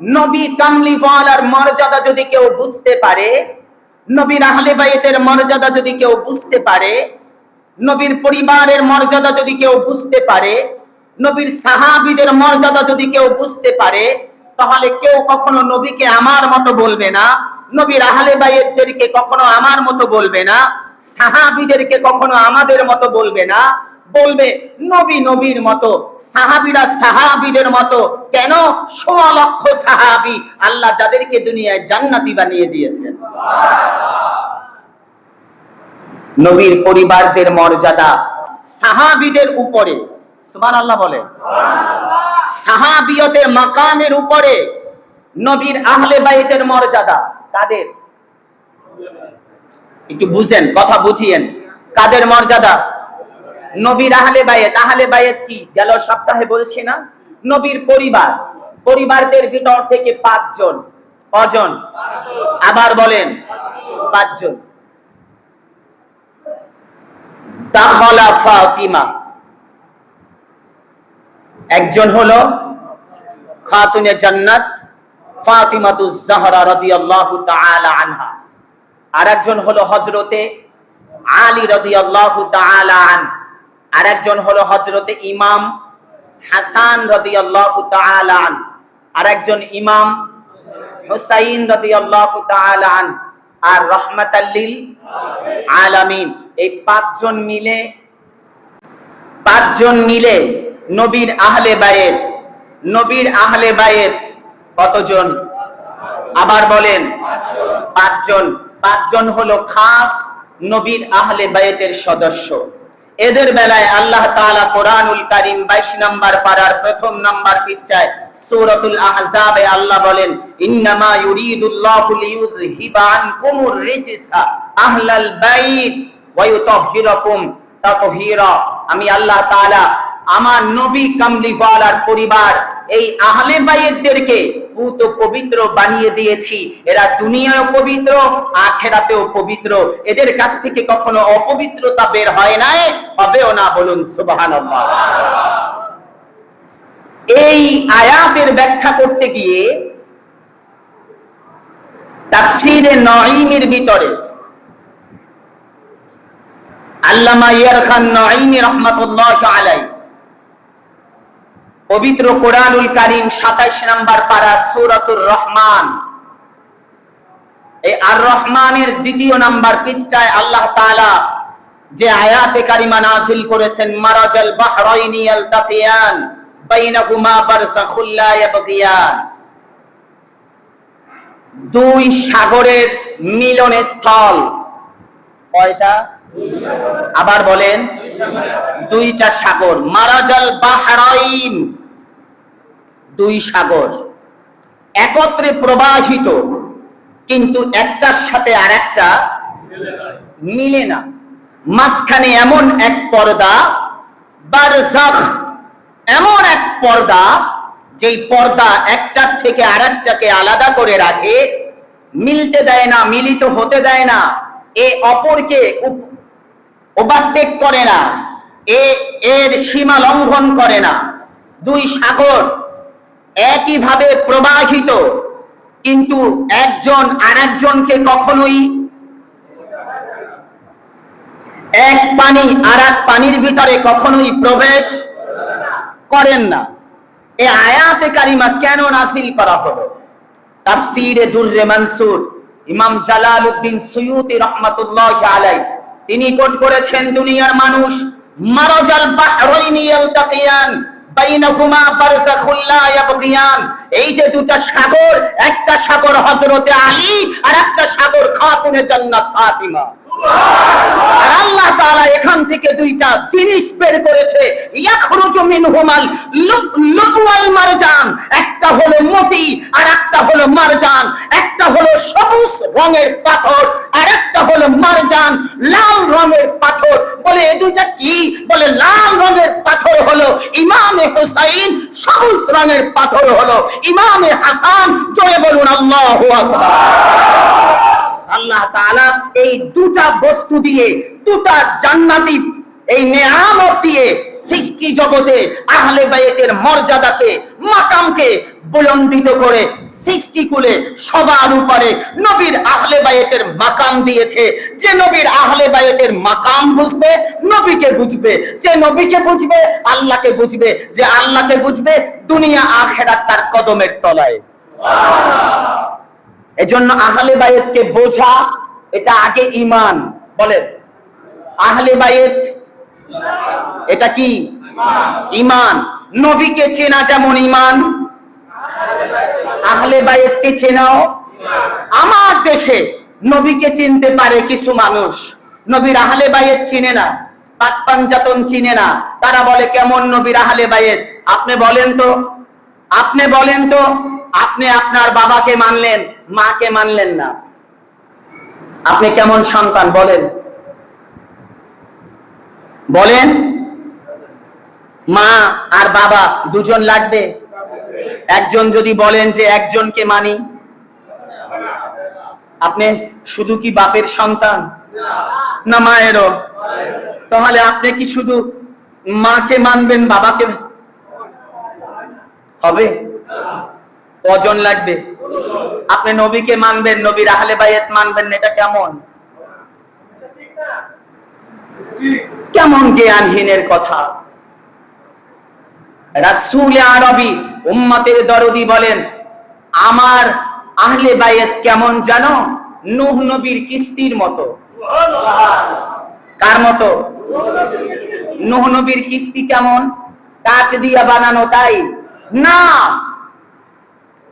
নবী কামলিওয়ালার মর্যাদা যদি কেউ বুঝতে পারে, নবীর আহলে বাইতের মর্যাদা যদি কেউ বুঝতে পারে, নবীর পরিবারের মর্যাদা যদি কেউ বুঝতে পারে, নবীর সাহাবীদের মর্যাদা যদি কেউ বুঝতে পারে, তাহলে কেউ কখনো নবীকে আমার মতো বলবে না, নবীর আহলে বাইতদেরকে কখনো আমার মতো বলবে না, সাহাবীদেরকে কখনো আমাদের মতো বলবে না বলবে নবী নবীর মতো, সাহাবিরা সাহাবিদের মতো। কেন? সোয়া লক্ষ সাহাবি আল্লাহ যাদেরকে দুনিয়ায় জান্নাতি বানিয়ে দিয়েছেন। নবীর পরিবারদের মর্যাদা সাহাবিদের উপরে। সুমান আল্লাহ বলে সাহাবিয়তের মাকামের উপরে নবীর আহলে বাইতের মর্যাদা কাদের? একটু বুঝেন, কথা বুঝিয়েন। কাদের মর্যাদা? নবীর আহলে বায়েত আহলে বায়েত কি? গেল সপ্তাহে বলছি না, নবীর পরিবার, পরিবারদের ভিতর থেকে পাঁচজন, কজন? আবার বলেন, পাঁচজন। দাখলা ফাতিমা। একজন হলো খাতুনে জান্নাত ফাতিমাতুজ জাহরা রাদিয়াল্লাহু তাআলা আনহা। আরেকজন হলো হযরতে আলী রাদিয়াল্লাহু তাআলা আন আরেকজন হলো হজরতে ইমাম হাসান রাদিয়াল্লাহু তাআলা আন। আরেকজন ইমাম হুসাইন রাদিয়াল্লাহু তাআলা আন। আর রহমাতাল্লিল আলামিন। এই পাঁচজন মিলে পাঁচজন মিলে নবীর আহলে বায়েত নবীর আহলে বায়েত কতজন? আবার বলেন, পাঁচজন। পাঁচজন হলো খাস নবীর আহলে বায়েতের সদস্য। এদের বেলায় আল্লাহ তাআলা কোরআনুল কারীম 22 নাম্বার পারার প্রথম নাম্বার পৃষ্ঠায় সূরাতুল আহজাবে আল্লাহ বলেন, ইন্নামা ইউরিদুল্লাহু লিইউযহিবা আনকুমুর রিজসা আহলাল বাইত ওয়া ইউতাহহিরাকুম তাতহীরা। আমি আল্লাহ তাআলা আমার নবী কামলিওয়ালার পরিবার, এই আহলে বাইতদেরকে পুত পবিত্র বানিয়ে দিয়েছি। এরা দুনিয়াও পবিত্র, আখেরাতেও পবিত্র। এদের কাছ থেকে কখনো অপবিত্রতা বের হয় নাই, হবেও না বলুন, সুবহানাল্লাহ। এই আয়াতের ব্যাখ্যা করতে গিয়ে তাফসীরে নঈমের ভিতরে আল্লামা ইয়ার খান নঈমি রহমাতুল্লাহ আলাইহি পবিত্র কোরআনুল কারিম 27 নাম্বার পারা সূরাতুর রহমান। এই আর রহমানের দ্বিতীয় নাম্বার পৃষ্ঠায় আল্লাহ তাআলা যে আয়াতে কারিমা নাযিল করেছেন, মারাজাল বাহরাইনি ইয়ালতাকিয়ান বাইনাহুমা বারযাখুল লা ইয়াবগিয়ান। দুই সাগরের মিলন স্থল কয়টা? আবার বলেন, দুইটা সাগর। মারাজাল বাহরাইন, দুই সাগর। একত্রে প্রবাহিত, কিন্তু একটার সাথে আর একটা মিলে না। মাঝখানে এমন এক পর্দা, বারজাখ, এমন এক পর্দা, যেই পর্দা একটার থেকে আরেকটাকে আলাদা করে রাখে। মিলতে দেয় না, মিলিত হতে দেয় না। এ অপরকে ওভারটেক করে না। এ, এর সীমা লঙ্ঘন করে না। দুই সাগর একইভাবে প্রবাহিত, কিন্তু একজন আরেকজনকে কখনোই এক পানি আর এক পানির ভিতরে কখনোই প্রবেশ করেন না। এ আয়াতে কারিমা কেন নাসিল করা হলো? তাফসীরে দুররে মানসুর ইমাম জালাল উদ্দিন সৈয়দ রহমাতুল্লাহ আলাই তিনি কোট করেছেন দুনিয়ার মানুষ, মারাজাল বাহরাইনি ইয়ালতাকিয়ান, বাইনাহুমা বারযাখুল লা ইয়াবগিয়ান এই যে দুটো সাগর, একটা সাগর হযরতে আলী আর একটা সাগর খাতুনে জান্নাত ফাতিমা। আল্লাহ তাআলা এখান থেকে দুইটা জিনিস বের করেছে। একটা হলো মতি আর একটা হলো মারজান। একটা হলো সবুজ রঙের পাথর আর একটা হলো মারজান। লাল রঙের পাথর। বলে এই দুইটা কি? বলে লাল রঙের পাথর হলো ইমামে হুসাইন, সবুজ রঙের পাথর হলো ইমামে হাসান। জয় বলুন, আল্লাহু আকবার। আল্লাহ এই দুটা বস্তু দিয়ে, দুটা জান্নাতি এই নেয়ামত দিয়ে সৃষ্টি জগতে আহলে বাইতের মর্যাদাকে, মাকামকে বুলন্দিত করে সৃষ্টি সৃষ্টিকুলে সবার উপরে নবীর আহলে বাইতের মাকাম দিয়েছে। যে নবীর আহলে বাইতের মাকাম বুঝবে, নবীকে বুঝবে। যে নবীকে বুঝবে, আল্লাহকে বুঝবে। যে আল্লাহকে বুঝবে, দুনিয়া আখেরাত তার কদমের তলায়। এজন্য আহলে বাইতকে বোঝা এটা আগে ইমান বলেন, আহলে বাইত, এটা কি? ইমান নবীকে চেনা যেমন ইমান আহলে বাইতকে চেনাও আমার দেশে। নবীকে চিনতে পারে কিছু মানুষ। নবীর আহলে বাইত চিনে না, পাক পাঞ্জাতন চিনে না। তারা বলে, কেমন নবীর আহলে বাইত? আপনি বলেন তো, আপনি বলেন তো। আপনি আপনার বাবাকে মানলেন, মাকে মানলেন না। আপনি কেমন সন্তান বলেন? বলেন, মা আর বাবা দুজন লাগবে? একজন যদি বলেন যে একজনকে মানি, আপনি শুধু কি বাপের সন্তান? না, মায়েরও। তাহলে আপনি কি শুধু মাকে মানবেন, বাবাকে? হবে। কজন লাগবে? আপনি নবীকে মানবেন, নবীর আহলে বাইত মানবেন এটা কেমন? কেমন জ্ঞানহীনের কথা? রাসূল আরবি উম্মতের দরদি বলেন, আমার আহলে বাইত কেমন জানো? নূহ নবীর কিস্তির মতো। কার মতো? নূহ নবীর কিস্তি কেমন? কাঠ দিয়া বানানো তাই? না!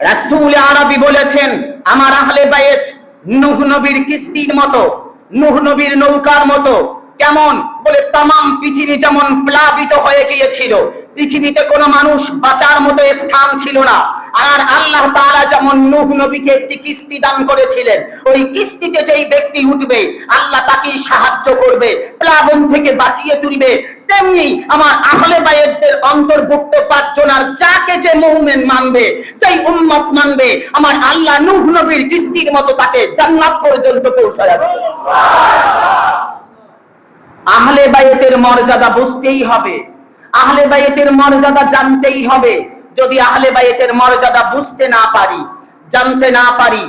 রাসূল আরবি বলেছেন, আমার আহলে বাইত নূহ নবীর কিস্তির মতো, নূহ নবীর নৌকার মতো, কেমন? বলে তাম পৃথিবী যেমন প্লাবিত হয়ে গিয়েছিল, পৃথিবীতে কোনো মানুষ বাঁচার মতো স্থান ছিল না। আর আল্লাহ তাআলা যেমন নূহ নবীকে একটি কিস্তি দান করেছিলেন, ওই কিস্তিতে যেই ব্যক্তি উঠবে, আল্লাহ তাকে সাহায্য করবে, প্লাবন থেকে বাঁচিয়ে তুলবে, তেমনি আমার আহলে বাইতদের অন্তর্ভুক্ত পাঁচজন আর যাকে যে মুমিন মানবে, যেই উম্মত মানবে, আমার আল্লাহ নূহ নবীর কিস্তির মতো তাকে জান্নাত পর্যন্ত পৌঁছায় যাবে আহলে বাইতের মর্যাদা বুঝতেই হবে, আহলে বাইতের মর্যাদা জানতেই হবে, যদি আহলে বাইতের মর্যাদা বুঝতে না পারি জানতে না পারি,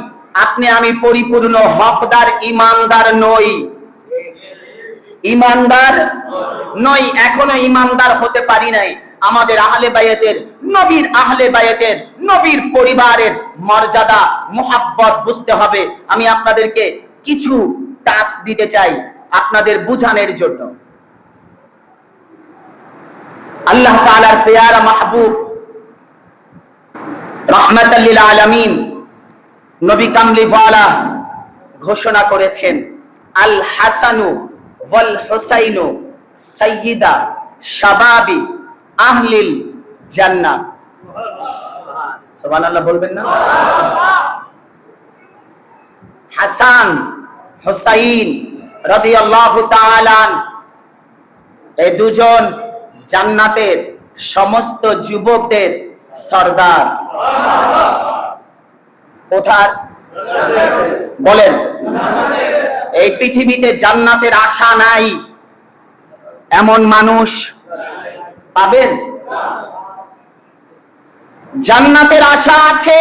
আপনি আমি পরিপূর্ণ হকদার, ইমানদার নই। ইমানদার নই, এখনও ইমানদার হতে পারি নাই। আমাদের আহলে বায়াতের নবীর আহলে বায়াতের নবীর পরিবারের মর্যাদা, মোহাব্বত বুঝতে হবে। আমি আপনাদেরকে কিছু টাস্ক দিতে চাই আপনাদের বুঝানোর জন্য। আল্লাহ তাআলার পেয়ারা মাহবুব রহমাতাল্লিল আলামিন। নবী কামলিওয়ালা ঘোষণা করেছেন, আল হাসানু ওয়াল হুসাইনু সাইয়্যিদা শাবাবি আহলিল জান্নাত। সুবহানাল্লাহ বলবেন না? হাসান হুসাইন রাদিয়াল্লাহু তাআলা এই দুজন জান্নাতের সমস্ত যুবকদের সর্দার। কোথার? বলেন। এই পৃথিবীতে জান্নাতের আশা নাই। এমন মানুষ পাবেন? জান্নাতের আশা আছে।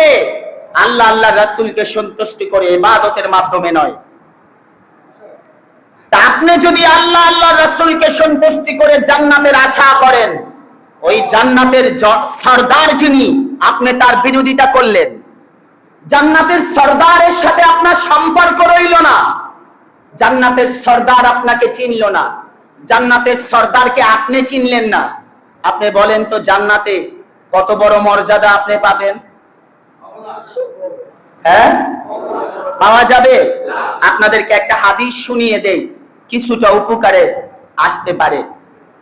আল্লাহ আল্লাহ রাসূলকে সন্তুষ্টি করে ইবাদতের মাধ্যমে নয়। আপনি যদি আল্লাহ আল্লাহ রাসূলকে সন্তুষ্টি করে জান্নাতের আশা করেন ওই জান্নাতের সর্দার যিনি, আপনি তার বিরোধিতা করলেন। জান্নাতের সর্দারের সাথে আপনার সম্পর্ক রইল না। জান্নাতের সর্দার আপনাকে চিনল না। জান্নাতের সর্দারকে আপনি চিনলেন না। আপনি বলেন তো, জান্নাতে কত বড় মর্যাদা আপনি পাবেন? হ্যাঁ? পাওয়া যাবে? আপনাদেরকে একটা হাদিস শুনিয়ে দেই। কিছুটা উপকারে আসতে পারে।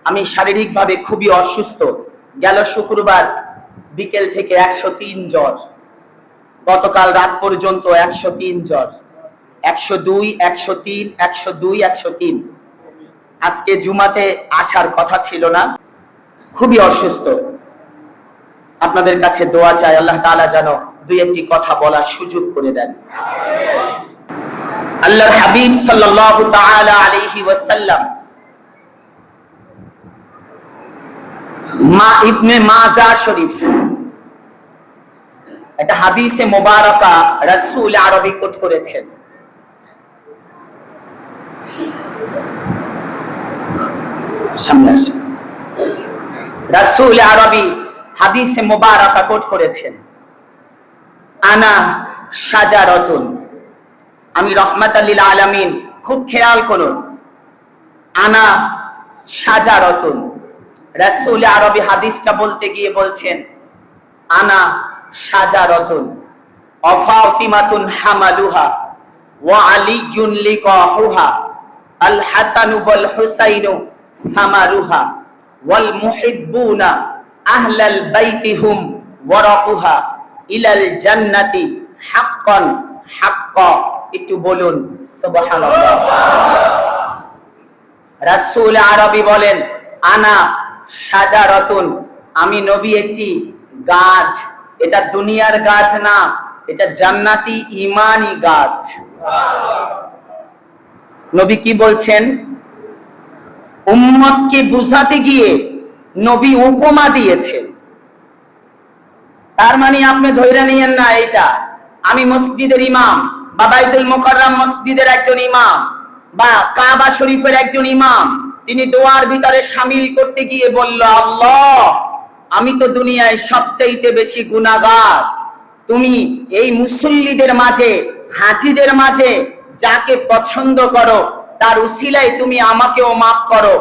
আমি শারীরিকভাবে খুবই অসুস্থ। গেল শুক্রবার বিকেল থেকে একশো তিন জ্বর। গতকাল রাত পর্যন্ত একশো তিন জ্বর। একশো দুই, একশো তিন, একশো দুই, একশো তিন। আজকে জুমাতে আসার কথা ছিল না। খুবই অসুস্থ। আপনাদের কাছে দোয়া চাই, আল্লাহ তাআলা যেন দুই একটি কথা বলার সুযোগ করে দেন। আল্লাহর হাবিব সাল্লাল্লাহু তাআলা আলাইহি ওয়াসাল্লাম মা ইবনে মাজা শরীফ। একটা হাদিসে মোবারকা রাসূল আরবি কোট করেছেন। সামনে আসুন রাসূল আরবি হাদিসে মোবারকা কোট করেছেন। আনা সাজারতুন আমি রহমাতাল্লিল আলামিন, খুব খেয়াল করুন আনা সাজারতুন রাসূল আরবি হাদিসটা বলতে গিয়ে বলছেন, আনা সাজারতুন অফাতিমাতুন হামালুহা ওয়া আলিয়ুন লিকাহুহা, আল হাসানু ওয়াল হুসাইনু সামারুহা, ওয়াল মুহিব্বুনা আহলাল বাইতি হুম ওয়ারাকুহা ইলাল জান্নাতি হাক্কান, হাক্কা। একটু বলুন, সুবহানাল্লাহ। রাসূল আরবি বলেন, আনা সাজারতুন আমি নবী একটি গাছ। এটা দুনিয়ার গাছ না, এটা জান্নাতি ইমানি গাছ। নবী কি বলছেন? উম্মতকে বুঝাতে গিয়ে নবী উপমা দিয়েছেন। তার মানে আপনি ধৈর্য নিয়েন না এটা। আমি মসজিদের ইমাম, বা বাইতুল মোকাররম মসজিদের একজন ইমাম, বা কাবা শরীফের একজন ইমাম। তিনি দোয়ার ভিতরে সামিল করতে গিয়ে বলল আল্লাহ আমি তো দুনিয়ায় সবচাইতে বেশি গুনাহগার। তুমি এই মুসল্লিদের মাঝে হাজিদের মাঝে যাকে পছন্দ করো তার উসিলায় তুমি আমাকেও মাফ করো।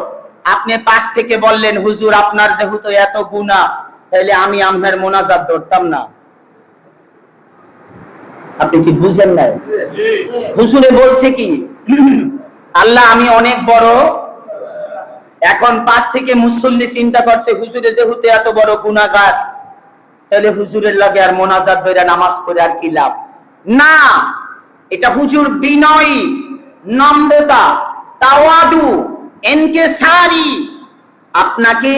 আপনি পাশ থেকে বললেন হুজুর আপনার যেহেতু এত গুনাহ তাহলে আমি আপনার মোনাজাত ধরতাম না। আপনি কি বুঝেন নাই? হুজুরে বলছে কি আল্লাহ আমি অনেক বড় এখন পাশ থেকে মুসল্লি চিন্তা করছে, হুজুরে, যেহেতু এত বড় গুনাহগার, তাহলে হুজুরের লাগে আর মোনাজাত ধরে নামাজ পড়ে আর কি লাভ? না, এটা হুজুর বিনয়ী, নম্রতা, তাওয়াদু, এনকে সারি। আপনাকে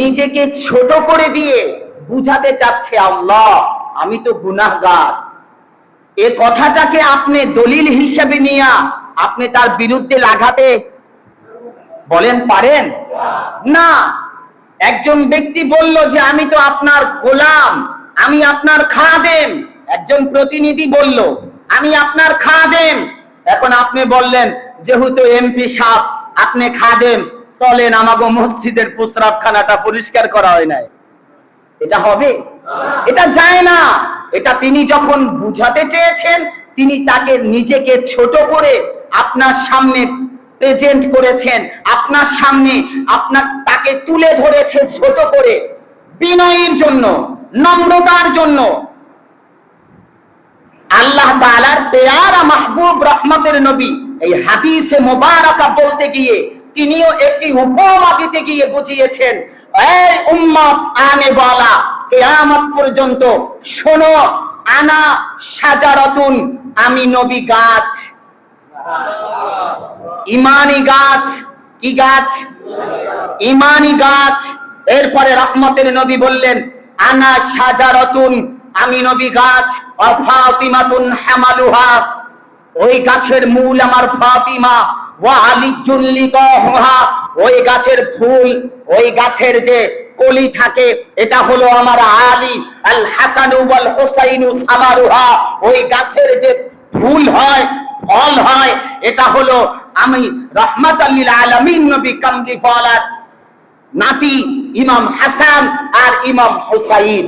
নিজেকে ছোট করে দিয়ে বুঝাতে চাচ্ছে আল্লাহ, আমি তো গুনাহগার। এ কথাটাকে আপনি দলিল হিসেবে নিয়ে, আপনি তার বিরুদ্ধে লাগাতে বলেন, পারেন? না। একজন ব্যক্তি বলল যে, আমি তো আপনার গোলাম, আমি আপনার খাদেম। একজন প্রতিনিধি বলল, আমি আপনার খাদেম। এখন আপনি বললেন, যেহেতু এমপি সাহেব, আপনি খাদেম, চলেন আমাগো মসজিদের প্রস্রাবখানাটা পরিষ্কার করা হয় নাই। এটা হবে? এটা যায় না। এটা তিনি যখন বুঝাতে চেয়েছেন, তিনি তাকে নিজেকে ছোট করে আপনার সামনে প্রেজেন্ট করেছেন। আপনার সামনে আপনার তাকে তুলে ধরেছে ছোট করে। বিনয়ের জন্য, নম্রতার জন্য। আল্লাহ তাআলার পেয়ারা মাহবুব রহমতের নবী, এই হাদিসে মোবারকা বলতে গিয়ে তিনিও একটি উপমা দিতে গিয়ে বুঝিয়েছেন, এই উম্মত আনে বলা, কেয়ামত পর্যন্ত শোনো, আনা সাজারতুন, আমি নবী গাছ। ইমানি গাছ, কি গাছ? ইমানি গাছ। এরপরে রহমতের নবী বললেন, আনা সাজারতুন আমি নবী গাছ অফাতিমাতুন হামালুহা। ওই গাছের মূল আমার ফাতিমা, ওয়া আলিজুন লিকাহুহা। ওই গাছের ফুল, ওই গাছের যে কলি থাকে, এটা হলো আমার আলী, আল হাসান ওয়াল হুসাইনু সামারুহা। ওই গাছের যে ফুল হয়, ফল হয়, এটা হলো আমি রহমত আল্লিল আলমিন নবী কামলি ফলাত নাতি ইমাম হাসান আর ইমাম হুসাইন।